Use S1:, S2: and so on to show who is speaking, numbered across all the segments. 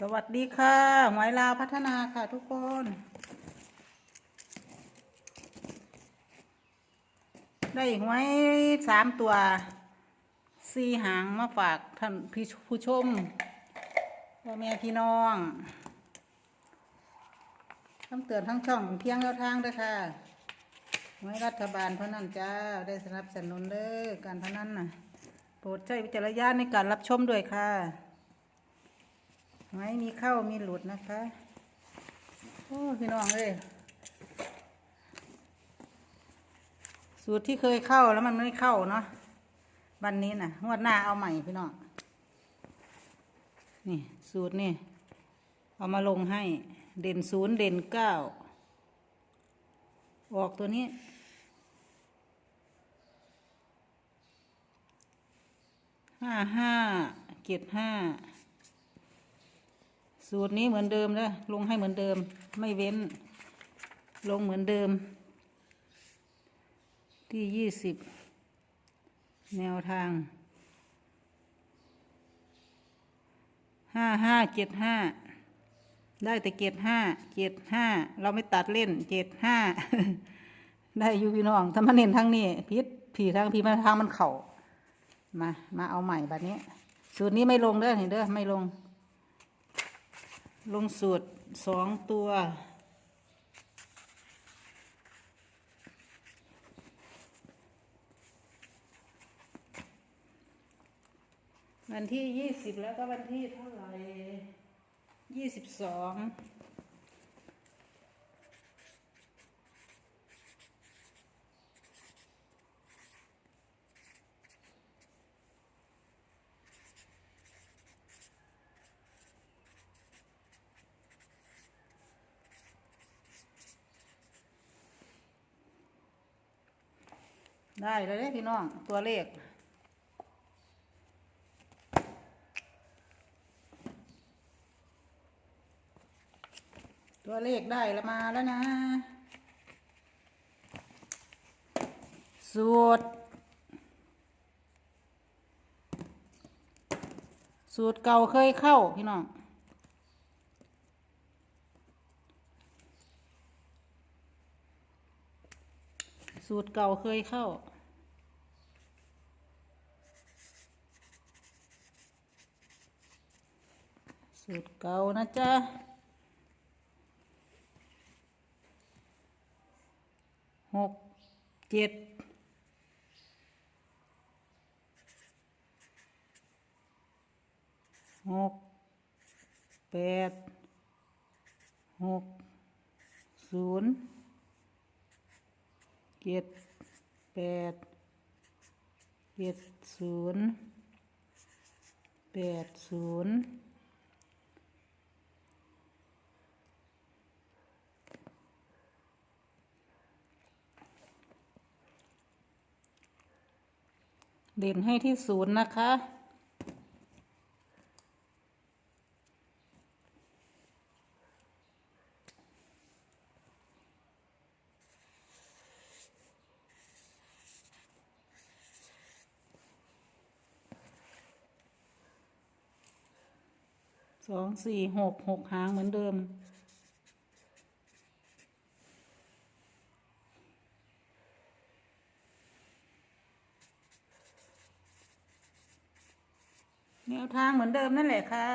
S1: สวัสดีค่ะหมวยลาวพัฒนาค่ะทุกคน ได้หวยสามตัวสี่หางมาฝากท่านพี่ผู้ชมพ่อแม่พี่น้องคำเตือนทั้งช่องเพียงแนวทางด้วยค่ะหวยรัฐบาลเท่าะนั้นจ้าได้สนับสนุนเด้อการพนันน่ะ โปรดใช้วิจารณญาณในการรับชมด้วยค่ะ ไม่มีเข้ามีหลุดนะคะ โอ้พี่น้องเลยสูตรที่เคยเข้าแล้วมันไม่เข้าเนาะวันนี้นะงวดหน้าเอาใหม่พี่น้องนี่สูตรนี่ เอามาลงให้ เด่นศูนย์เด่นเก้าออกตัวนี้ห้าห้าเจ็ดห้า สูตรนี้เหมือนเดิมนะลงให้เหมือนเดิม ไม่เว้น ลงเหมือนเดิม ที่ยี่สิบแนวทางห้าห้าเจ็ดห้าได้แต่เจ็ดห้าเจ็ดห้าเราไม่ตัดเล่นเจ็ดห้าได้อยู่พี่น้องถ้ามันเน้นทางนี้พิษผีทางพีมาทางมันเข่ามา มาเอาใหม่แบบนี้ สูตรนี้ไม่ลงเด้อเห็นเด้อไม่ลง ลงสูตรสองตัว วันที่ยี่สิบแล้วก็วันที่เท่าไหร่ยี่สิบสอง ได้เลยเด้พี่น้อง ตัวเลข ตัวเลขได้แล้วมาแล้วนะ สูตร สูตรเก่าเคยเข้าพี่น้อง สูตรเก่าเคยเข้า สูตรเก่านะจ๊ะหกเจ็ดหกแปดหกศูนย์ เจ็ดแปดเจ็ดศูนย์แปดศูนย์เด่นให้ที่ศูนย์นะคะ สองสี่หกหกหางเหมือนเดิม แนวทางเหมือนเดิมนั่นแหละค่ะ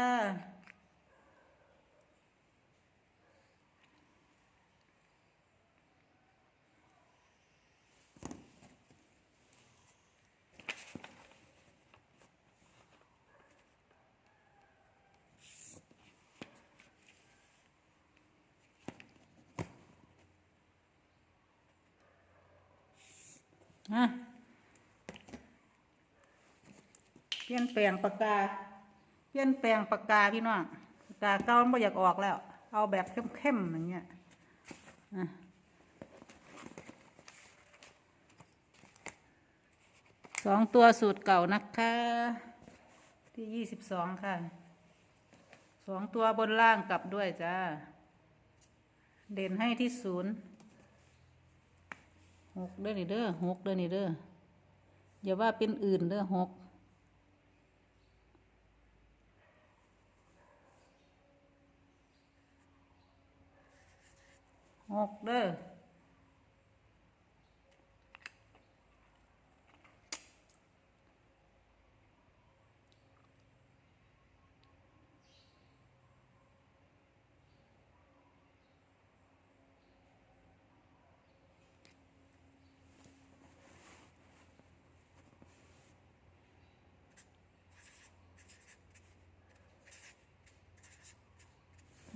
S1: อะเปลี่ยนแปลงปากกา เปลี่ยนแปลงปากกาพี่น้องปากกาเก่าไม่อยากออกแล้ว เอาแบบเข้มๆอย่างเงี้ยอะสองตัวสูตรเก่านะคะ ที่ยี่สิบสองค่ะสองตัวบนล่างกลับด้วยจ้า เด่นให้ที่ศูนย์ หกเด้อนี่เด้อหกเด้อนี่เด้ออย่าว่าเป็นอื่นเด้อหกหกเด้อ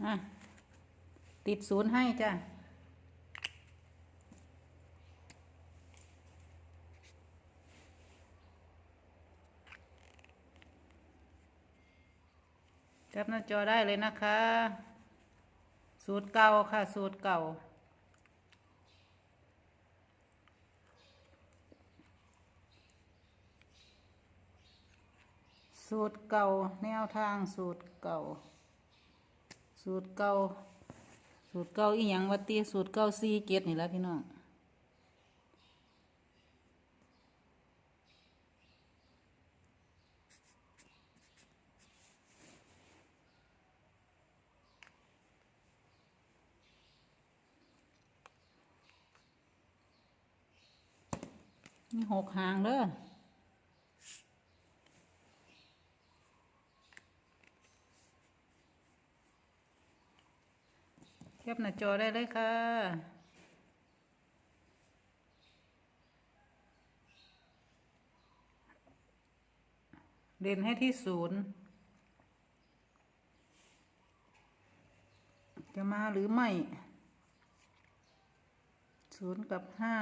S1: อะ ติดศูนย์ให้จ้ะจับหน้าจอได้เลยนะคะ สูตรเก่าค่ะ สูตรเก่า สูตรเก่า แนวทางสูตรเก่า สูตรเก่าสูตรเก่าอีหยังวัตีสูตรเก่าซีเกตนี่แหละพี่น้องมีหกหางเด้อ แคปหน้าจอได้เลยค่ะเด่นให้ที่ศูนย์จะมาหรือไม่ศูนย์กับห้า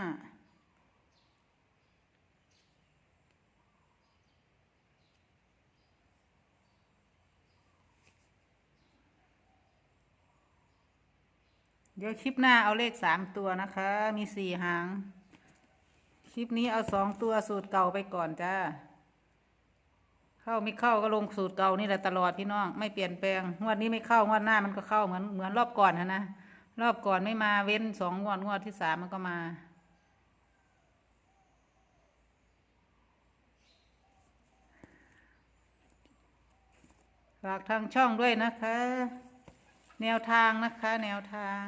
S1: เดี๋ยวคลิปหน้าเอาเลขสามตัวนะคะ มีสี่หาง คลิปนี้เอาสองตัวสูตรเก่าไปก่อนจ้า เข้าไม่เข้าก็ลงสูตรเก่านี่แหละตลอดพี่น้อง ไม่เปลี่ยนแปลง งวดนี้ไม่เข้างวดหน้ามันก็เข้าเหมือนเหมือนรอบก่อนนะนะ รอบก่อนไม่มาเว้นสองงวดงวดที่สามมันก็มาฝากทางช่องด้วยนะคะ แนวทางนะคะ แนวทาง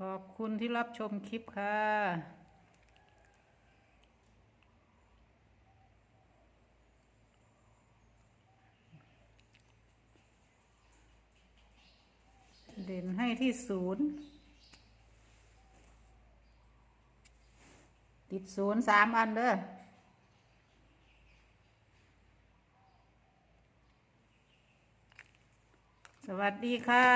S1: ขอบคุณที่รับชมคลิปค่ะเด่นให้ที่ศูนย์ ติดศูนย์สามอันเด้อสวัสดีค่ะ